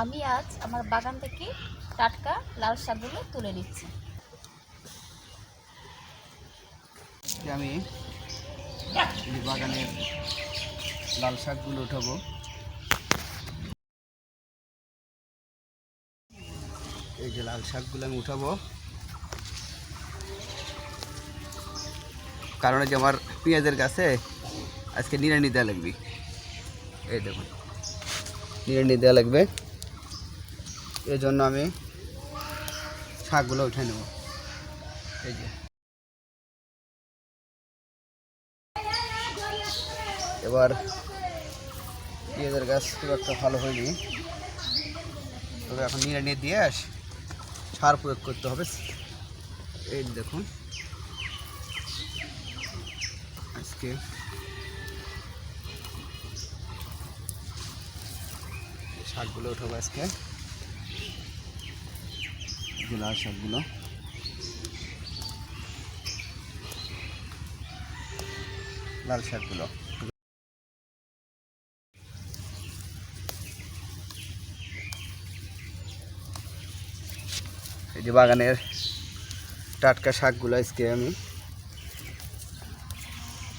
আমি আজ আমার বাগান থেকে টাটকা লাল শাকগুলো তুলে নিচ্ছি। আমি বাগানের লাল শাকগুলো উঠাবো। এই যে লাল শাকগুলো আমি উঠাবো। কারণ যে আমার পেঁয়াজের গাছে আজকে নিড়ানি দেওয়া লাগবে। এই দেখুন, নিড়ানি দেওয়া লাগবে। জন্য আমি শাকগুলো উঠে নেব। এই যে। এবার পেঁয়াজের গাছ খুব একটা ভালো হয়নি। তবে এখন নিড়ানি দিয়ে আস, সার প্রয়োগ করতে হবে। এই দেখুন। আজকে শাকগুলো উঠাবো আজকে লাল শাকগুলো লাল শাকগুলো। এই যে বাগানের টাটকা শাকগুলো আজকে আমি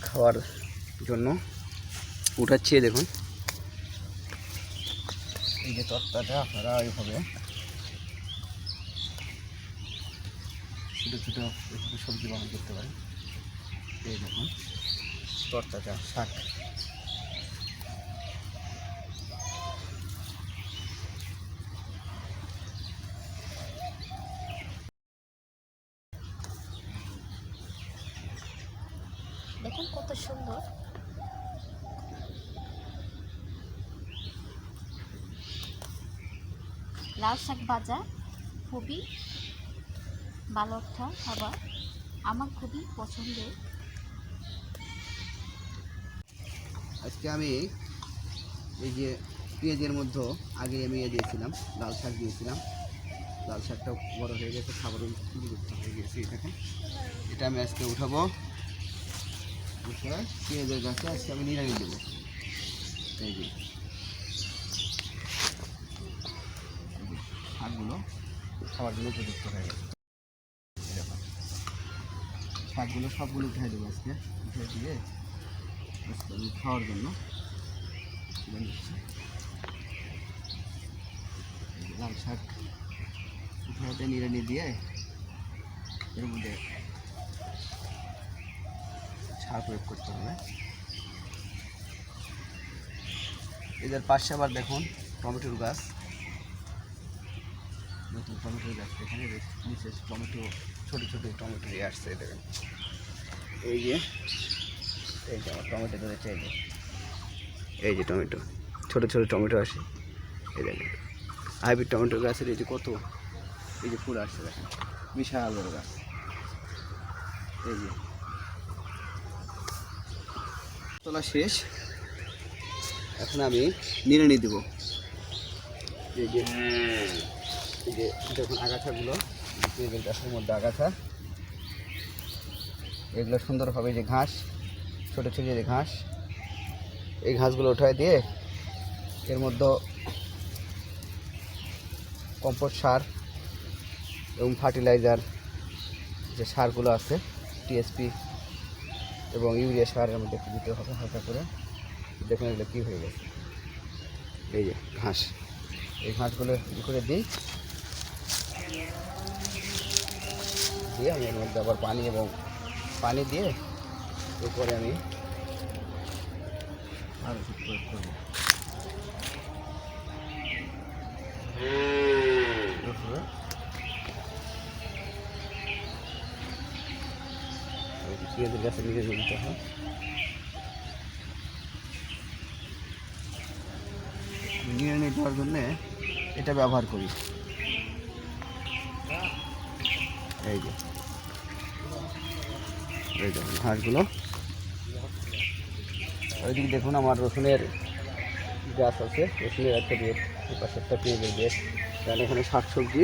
খাওয়ার জন্য উঠাচ্ছি, দেখুন। এই যে তত্ত্বাটা আপনারা এইভাবে ছোটো ছোটো এইভাবে সবজি বাগান করতে পারি এই দেখুন তরতাজা শাক। দেখুন কত সুন্দর। লাল শাক ভাজা খুবই ভালো একটা খাবার আমার খুবই পছন্দের। আজকে আমি এই যে পেঁয়াজের মধ্যে আগে আমি ইয়ে দিয়েছিলাম, লাল শাক দিয়েছিলাম। লাল শাকটা বড় হয়ে গেছে খাবার হয়ে গেছে এটাকে। এটা আমি আজকে উঠাবো। উঠে পেঁয়াজের গাছে আজকে আমি নিরামি দেবো। এই যে শাকগুলো খাওয়ার জন্য উপযুক্ত হয়ে গেছে। শাকগুলো সবগুলো উঠে দেবো আজকে উঠে দিয়ে খাওয়ার জন্য লাল শাক উঠাতে নিড়ানি দিয়ে এর মধ্যে সার প্রয়োগ করতে হবে। এদের পাশে আবার দেখুন টমেটোর গাছ। নতুন টমেটোর গাছ এখানে নিচে টমেটো ছোটো ছোটো টমেটো দিয়ে আসছে দেখেন এই যে এই যে আমার টমেটো ধরেছে এই যে এই যে টমেটো ছোটো ছোটো টমেটো আসে এই দেখেন হাইব্রিড টমেটো গাছের এই যে কত এই যে ফুল আসছে দেখেন বিশাল বড় গাছ এই যে তোলা শেষ এখন আমি নিড়ানি দেব এই যে যে দেখুন আগাছাগুলো পেঁয়াজের গাছের মধ্যে আগাছা। এগুলো সুন্দরভাবে যে ঘাস, ছোটো ছোটো যে ঘাস, এই ঘাসগুলো উঠায় দিয়ে এর মধ্যে কম্পোস্ট সার এবং ফার্টিলাইজার যে সারগুলো আছে, টিএসপি এবং ইউরিয়া সার এর মধ্যে একটু দিতে হবে হালকা করে। দেখুন এগুলো কী হয়ে গেছে। এই যে ঘাস, এই ঘাসগুলো করে দিই। দিয়ে আমি এর মধ্যে আবার পানি এবং পানি দিয়ে এরপরে আমি আর ওষুধ প্রয়োগ করব এরপরে এই যে পেঁয়াজের গাছে নিয়ে দিতে হয় নিয়ে নিয়ে দেওয়ার জন্যে এটা ব্যবহার করি। এই যে। এই দেখুন ঘাসগুলো। ওইদিকে দেখুন আমার রসুনের গাছ আছে। রসুনের একটা এই পাশে একটা পেঁয়াজের বেড তাহলে এখানে শাক সবজি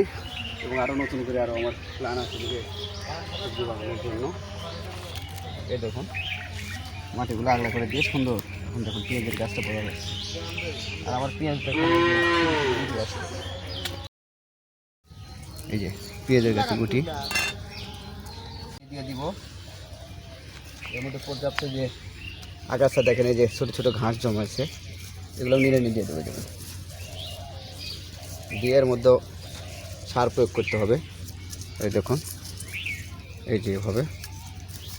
এবং আরও নতুন করে আরও আমার প্ল্যান আছে যে সবজি বাগানের জন্য। এই দেখুন, মাটিগুলো আগলা করে দিয়ে সুন্দর। এখন দেখুন পেঁয়াজের গাছটা বোঝা যাচ্ছে। আর আমার পেঁয়াজ দেখুন এই যে। পেঁয়াজের গাছে গুটি। দিয়ে দিব। এর মধ্যে পর্যাপ্ত যে আগাছা দেখেন এই যে ছোটো ছোটো ঘাস জমাচ্ছে এগুলো নিড়ে নিয়ে দিয়ে দেবে দেবেন দিয়ে এর মধ্যে সার প্রয়োগ করতে হবে এই দেখুন। এই যে এভাবে।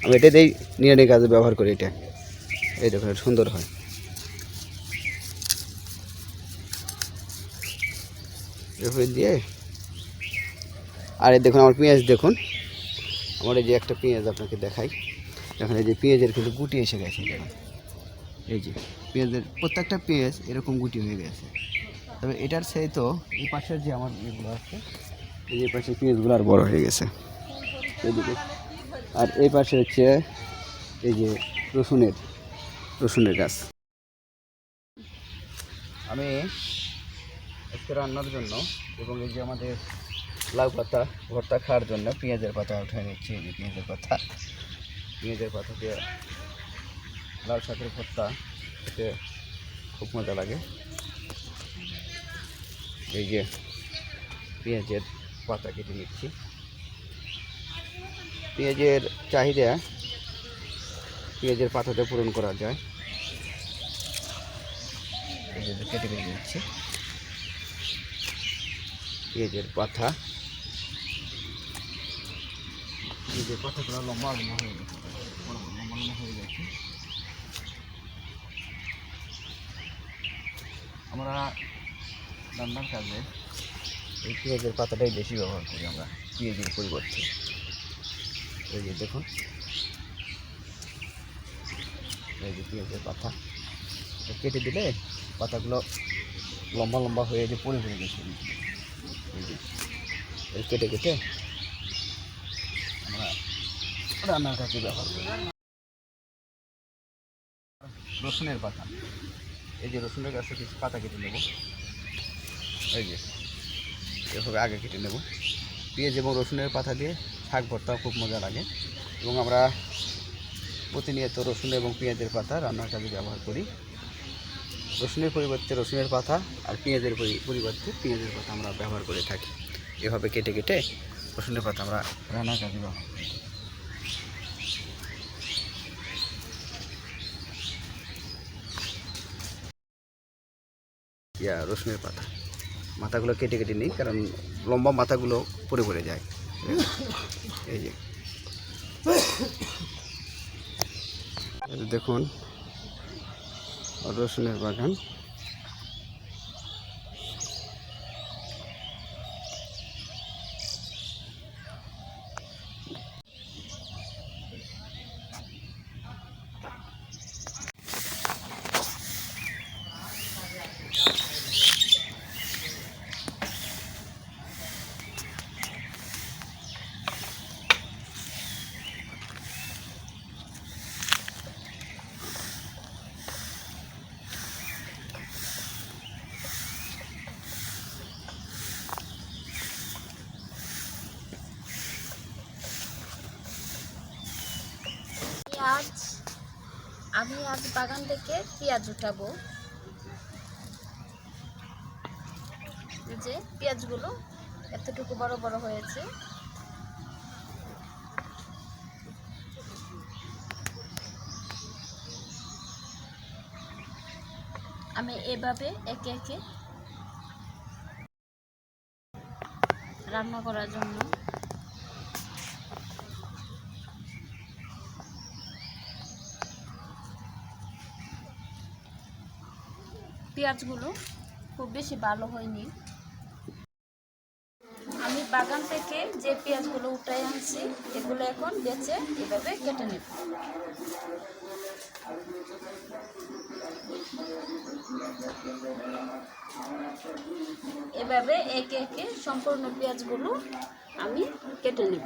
আমি এটা দিয়েই নিড়ানি কাজে ব্যবহার করি এটা। এই দেখুন সুন্দর হয়। এভাবে দিয়ে আর দেখুন, আমার পেঁয়াজ দেখুন। আমার এই যে একটা পেঁয়াজ আপনাকে দেখাই। এখন এই যে পেঁয়াজের কিন্তু গুটি এসে গেছে, দেখুন। এই যে পেঁয়াজের প্রত্যেকটা পেঁয়াজ এরকম গুটি হয়ে গেছে। তবে এটার সেই তো এই পাশের যে আমার ইয়েগুলো আছে, এই যে পাশের পেঁয়াজগুলো আর বড় হয়ে গেছে। এদিকে। আর এই পাশে হচ্ছে এই যে রসুনের রসুনের গাছ। আমি আজকে রান্নার জন্য এবং এই যে আমাদের লাউ পাতা, ভর্তা খাওয়ার জন্য পেঁয়াজের পাতা উঠে নিচ্ছি যে পেঁয়াজের পাতা। পেঁয়াজের পাতা দিয়ে লাউ শাকের ভর্তা খেতে খুব মজা লাগে। এই যে পেঁয়াজের পাতা কেটে নিচ্ছি। পেঁয়াজের চাহিদা, পেঁয়াজের পাতাতে পূরণ করা যায়। কেটে কেটে নিচ্ছি। পেঁয়াজের পাতা পেঁয়াজের পাতাগুলো লম্বা লম্বা হয়ে গেছে। লম্বা লম্বা হয়ে গেছে। আমরা রান্নার কাজে এই পেঁয়াজের পাতাটাই বেশি ব্যবহার করি আমরা, পেঁয়াজের পরিবর্তে। এই যে দেখুন। এই যে পেঁয়াজের পাতা। কেটে দিলে পাতাগুলো লম্বা লম্বা হয়ে যে পড়ে পড়ে গেছে। এই কেটে কেটে রান্নার কাজে ব্যবহার করি রসুনের পাতা। এই যে রসুনের গাছে কিছু পাতা কেটে নেব। এই যে, এভাবে আগে কেটে নেব। পেঁয়াজ এবং রসুনের পাতা দিয়ে শাক ভর্তাও খুব মজা লাগে। এবং আমরা প্রতিনিয়ত রসুন এবং পেঁয়াজের পাতা রান্নার কাজে ব্যবহার করি। রসুনের পরিবর্তে রসুনের পাতা আর পেঁয়াজের পরিবর্তে পেঁয়াজের পাতা আমরা ব্যবহার করে থাকি। এভাবে কেটে কেটে রসুনের পাতা আমরা রান্নার কাজে ব্যবহার করি। ইয়া, রসুনের পাতা। মাথাগুলো কেটে কেটে নিই, কারণ লম্বা মাথাগুলো পরে পড়ে যায়। এই যে দেখুন, রসুনের বাগান। পেঁয়াজ আমি আজ বাগান থেকে পেঁয়াজ উঠাবো। যে পেঁয়াজগুলো এতটুকু বড় বড় হয়েছে। আমি এভাবে একে একে রান্না করার জন্য পেঁয়াজগুলো খুব বেশি ভালো হয়নি। আমি বাগান থেকে যে পেঁয়াজগুলো উঠাই আনছি, এগুলো এখন বেছে এভাবে কেটে নেব। এভাবে একে একে সম্পূর্ণ পেঁয়াজগুলো আমি কেটে নেব।